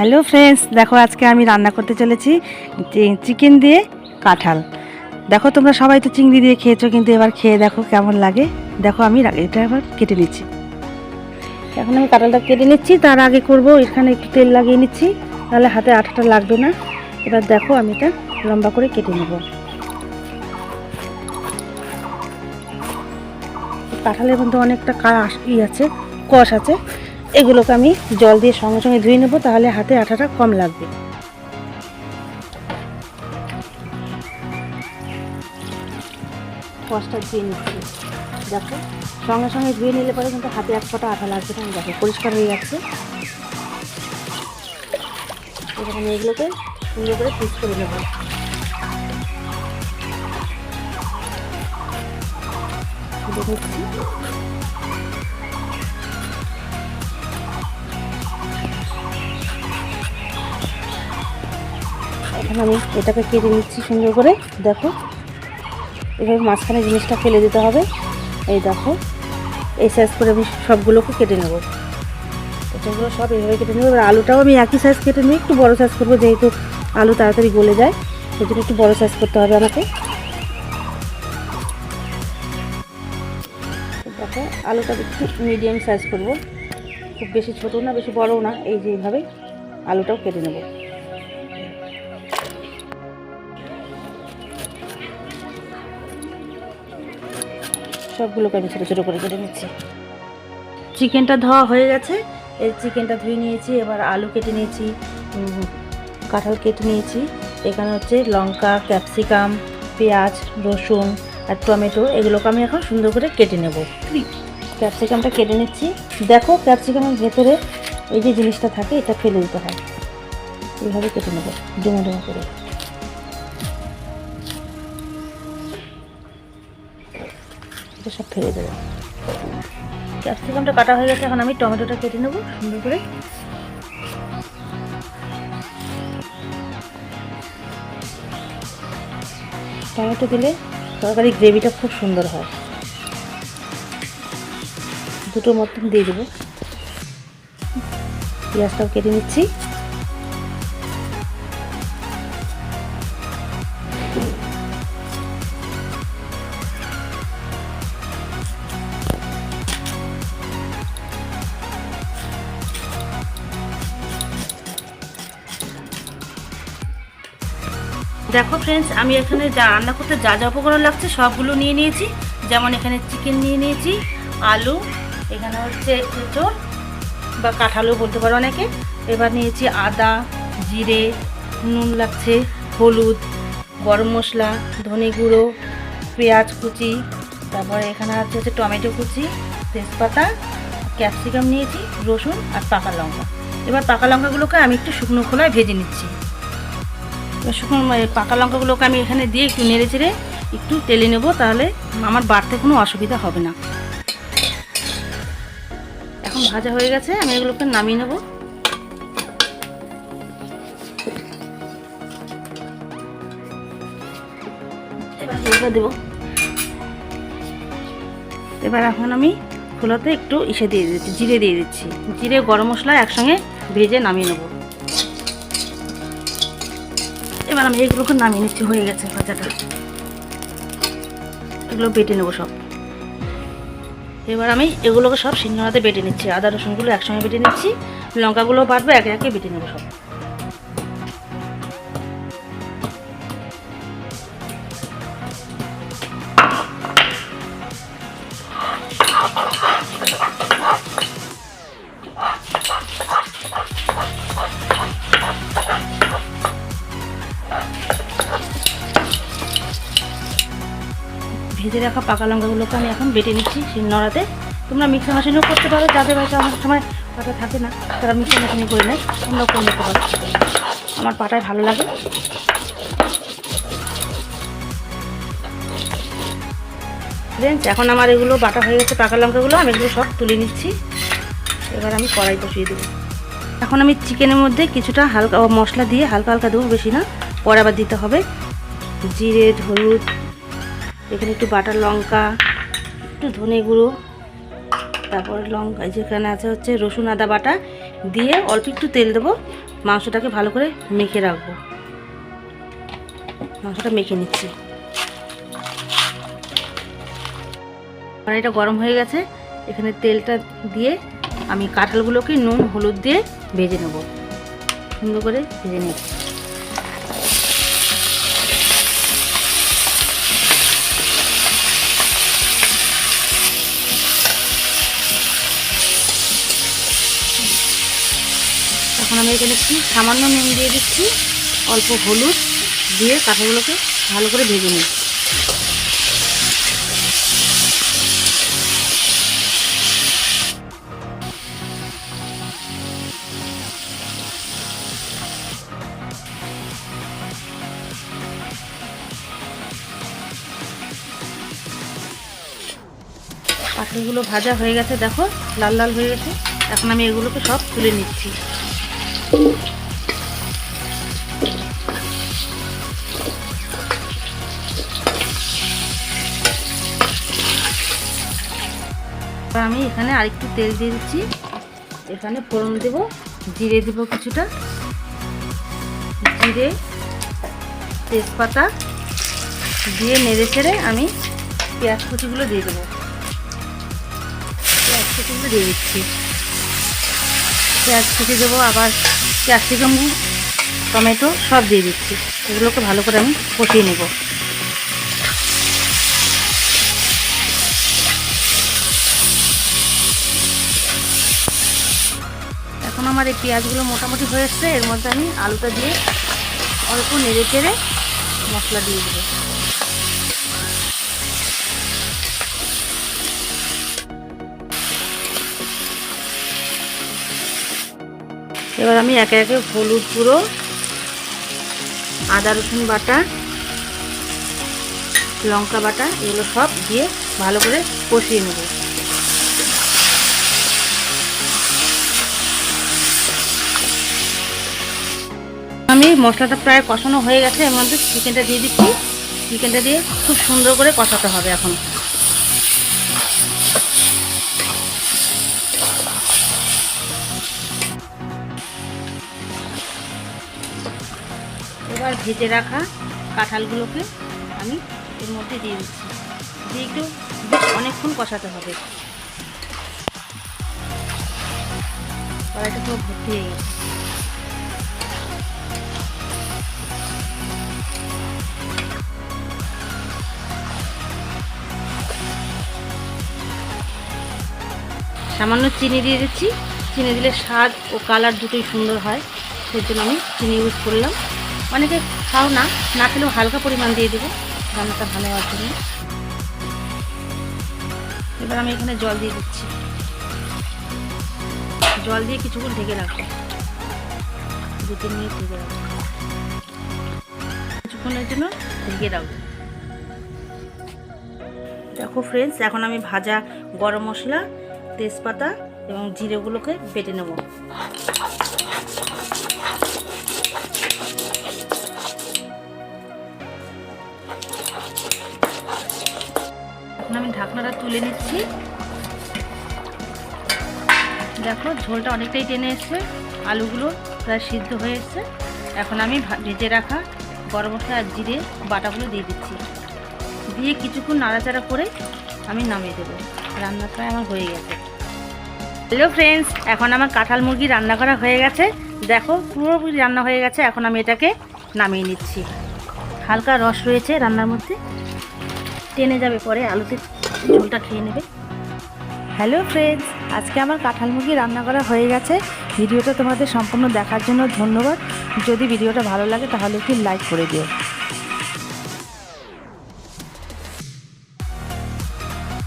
Hello friends দেখো, আজকে আমি রান্না করতে চলেছি চিকেন দিয়ে কাঁঠাল। দেখো, তোমরা সবাই তো চিংড়ি দিয়ে খেয়েছো, কিন্তু এবার খেয়ে দেখো কেমন লাগে। দেখো, আমি এটা এবার কেটে নিচ্ছি। এখন আমি কাঁঠালটা কেটে নিচ্ছি, তার আগে করব, এখানে একটু তেল লাগিয়ে নিচ্ছি, তাহলে হাতে আঠাটা লাগবে না। এবার দেখো, আমি এটা লম্বা করে কেটে নেব। কাঁঠালের মধ্যে অনেকটা কাশ ই আছে, কষ আছে। এগুলোকে আমি জল দিয়ে সঙ্গে সঙ্গে ধুয়ে নেব, তাহলে হাতে আঠাটা কম লাগবে। কষটা ধুয়ে নিচ্ছি। দেখো, সঙ্গে সঙ্গে ধুয়ে নিলে পরে কিন্তু হাতে এক ফোঁটা আঠা লাগবে না। দেখো, পরিষ্কার হয়ে যাচ্ছে। আমি এগুলোকে সুন্দর করে পিস করে নেব। দেখেছি এখন আমি এটাকে কেটে নিচ্ছি সুন্দর করে। দেখো, এভাবে মাঝখানে জিনিসটা ফেলে দিতে হবে। এই দেখো, এই সাইজ করে আমি সবগুলোকে কেটে নেব। এটাগুলো সব এইভাবে কেটে নেব। এবার আলুটাও আমি একই সাইজ কেটে নিই একটু বড় সাইজ করব, যেহেতু আলু তাড়াতাড়ি গলে যায়। সেই জন্য একটু বড় সাইজ করতে হবে আমাকে। দেখো, আলুটা একটু মিডিয়াম সাইজ করব। খুব বেশি ছোটো না, বেশি বড়ও না, এই যে এইভাবে আলুটাও কেটে নেব। সবগুলোকে আমি ছোটো ছোটো করে কেটে নিচ্ছি। চিকেনটা ধোয়া হয়ে গেছে। এই চিকেনটা ধুয়ে নিয়েছি, এবার আলু কেটে নিয়েছি কাঁঠাল কেটে নিয়েছি। এখানে হচ্ছে লঙ্কা, ক্যাপসিকাম, পেঁয়াজ, রসুন আর টমেটো, এগুলোকে আমি এখন সুন্দর করে কেটে নেব। ক্যাপসিকামটা কেটে নিচ্ছি। দেখো, ক্যাপসিকামের ভেতরে এই যে জিনিসটা থাকে, এটা ফেলে দিতে হয়। এইভাবে কেটে নেব, ডুমো ডুমো করে। এটা সব ফেলে দেবো। ক্যাপসিকামটা কাটা হয়ে গেছে, এখন আমি টমেটোটা কেটে নেব, সুন্দর করে। টমেটো দিলে তরকারি গ্রেভিটা খুব সুন্দর হয়। দুটো মতন দিয়ে দেবো। পেঁয়াজটাও কেটে নিচ্ছি। দেখো ফ্রেন্ডস আমি এখানে যা রান্না করতে যা যা উপকরণ লাগছে সবগুলো নিয়ে নিয়েছি। যেমন এখানে চিকেন নিয়ে নিয়েছি, আলু, এখানে হচ্ছে এঁচড় বা কাঁঠালও বলতে পারো অনেকে। এবার নিয়েছি আদা, জিরে, নুন লাগছে, হলুদ, গরম মশলা, ধনে গুঁড়ো, পেঁয়াজ কুচি, তারপরে এখানে আছে হচ্ছে টমেটো কুচি, তেজপাতা ক্যাপসিকাম নিয়েছি, রসুন আর পাকা লঙ্কা। এবার পাকা লঙ্কাগুলোকে আমি একটু শুকনো খোলায় ভেজে নিচ্ছি। শুকনো পাকা লঙ্কাগুলোকে আমি এখানে দিয়ে একটু নেড়ে চেড়ে একটু তেলে নেব, তাহলে আমার বাড়তে কোনো অসুবিধা হবে না। এখন ভাজা হয়ে গেছে, আমি এগুলোকে নামিয়ে নেব। এবার এখন আমি খোলাতে একটু ইসে দিয়ে দিচ্ছি, জিরে দিয়ে দিচ্ছি। জিরে, গরম মশলা একসঙ্গে ভেজে নামিয়ে নেব। এবার আমি এগুলোকে নামিয়ে নিচ্ছি, হয়ে গেছে ভাজাটা। এগুলো বেটে নেব সব। এবার আমি এগুলোকে সব সিংহাতে বেটে নিচ্ছি। আদা রসুনগুলো একসঙ্গে বেটে নিচ্ছি, লঙ্কাগুলো বাড়বে একে একে বেটে নেব সব। ভেজে রাখা পাকা লঙ্কাগুলোকে আমি এখন বেটে নিচ্ছি সেই নড়াতে। তোমরা মিক্সার মেশিনেও করতে পারো, যাদের বাড়িতে অনেক সময় পাটা থাকে না, তারা মিক্সার মেশিনে করে নেয়, তোমরাও করে নিতে পারো। আমার পাটায় ভালো লাগে। ফ্রেন্ডস এখন আমার এগুলো বাটা হয়ে গেছে, পাকা লঙ্কাগুলো, আমি এগুলো সব তুলে নিচ্ছি। এবার আমি কড়াই বসিয়ে দেবো। এখন আমি চিকেনের মধ্যে কিছুটা হালকা মশলা দিয়ে হালকা হালকা দেবো, বেশি না, পরে আবার দিতে হবে। জিরে, হলুদ এখানে একটু বাটার লঙ্কা, একটু ধনে গুঁড়ো, তারপরে লঙ্কা যেখানে আছে হচ্ছে রসুন, আদা, বাটা দিয়ে অল্প একটু তেল দেবো। মাংসটাকে ভালো করে মেখে রাখব। মাংসটা মেখে নিচ্ছি। কড়াইটা গরম হয়ে গেছে। এখানে তেলটা দিয়ে আমি কাঁঠালগুলোকে নুন, হলুদ দিয়ে ভেজে নেব। সুন্দর করে ভেজে নিচ্ছি। এখন আমি এখানে একটু সামান্য নুন দিয়ে দিচ্ছি। অল্প হলুদ দিয়ে কাঁঠালগুলোকে ভালো করে ভেজে নিই পাখিগুলো ভাজা হয়ে গেছে, দেখো, লাল লাল হয়ে গেছে। এখন আমি এগুলোকে সব তুলে নিচ্ছি। এবার আমি এখানে আরেকটু তেল দিয়ে দিচ্ছি। এখানে ফোড়ন দেব, জিরে দেব কিছুটা। জিরে, তেজপাতা দিয়ে নেড়ে ছেড়ে আমি পেঁয়াজ কুচিগুলো দিয়ে দেবো। পেঁয়াজ কুচিগুলো দিয়ে দিচ্ছি। পেঁয়াজ কুচি দেবো, আবার ক্যাপসিকাম, টমেটো সব দিয়ে দিচ্ছি। এগুলোকে ভালো করে আমি কষিয়ে নেব। আমার এই পেঁয়াজগুলো মোটামুটি হয়ে এসছে, এর মধ্যে আমি আলুটা দিয়ে অল্প নেড়ে চেড়ে মশলা দিয়ে দেবো। এবার আমি একে একে হলুদ গুঁড়ো, আদা রসুন বাটা, লঙ্কা বাটা, এগুলো সব দিয়ে ভালো করে কষিয়ে নেব। আমি মশলাটা প্রায় কষানো হয়ে গেছে, এর মধ্যে চিকেনটা দিয়ে দিচ্ছি। চিকেনটা দিয়ে খুব সুন্দর করে কষাতে হবে এখন। এবার ভেজে রাখা কাঁঠালগুলোকে আমি এর মধ্যে দিয়ে দিচ্ছি। দিয়ে একটু অনেকক্ষণ কষাতে হবে। কড়াইটা পুরো ভর্তি হয়ে গেছে। সামান্য চিনি দিয়ে দিচ্ছি। চিনি দিলে স্বাদ ও কালার দুটোই সুন্দর হয়। সেই জন্য আমি চিনি ইউজ করলাম। অনেকে খাও না না খেলেও হালকা পরিমাণ দিয়ে দেবো রান্নাটা ভালো হওয়ার জন্য। এবার আমি এখানে জল দিয়ে দিচ্ছি। জল দিয়ে কিছুক্ষণ ঢেকে রাখব। দু তিন মিনিট ঢেকে রাখব। কিছুক্ষণের জন্য ঢেকে রাখব। দেখো ফ্রেন্ডস এখন আমি ভাজা গরম মশলা তেজপাতা এবং জিরেগুলোকে বেটে নেব। এখন আমি ঢাকনাটা তুলে নিচ্ছি। দেখো ঝোলটা অনেকটাই টেনে এসছে, আলুগুলো প্রায় সিদ্ধ হয়ে এসছে। এখন আমি ভেজে রাখা গরম মশলা আর জিরে বাটাগুলো দিয়ে দিচ্ছি। দিয়ে কিছুক্ষণ নাড়াচাড়া করে আমি নামিয়ে দেবো। রান্না প্রায় আমার হয়ে গেছে। হ্যালো ফ্রেন্ডস, এখন আমার কাঁঠাল মুরগি রান্না করা হয়ে গেছে। দেখো পুরোপুরি রান্না হয়ে গেছে, এখন আমি এটাকে নামিয়ে নিচ্ছি। হালকা রস রয়েছে রান্নার মধ্যে। টেনে যাবে পরে, আলুতে ঝোলটা খেয়ে নেবে। হ্যালো ফ্রেন্ডস, আজকে আমার কাঁঠাল মুরগি রান্না করা হয়ে গেছে। ভিডিওটা তোমাদের সম্পূর্ণ দেখার জন্য ধন্যবাদ। যদি ভিডিওটা ভালো লাগে তাহলে একটু লাইক করে দিও।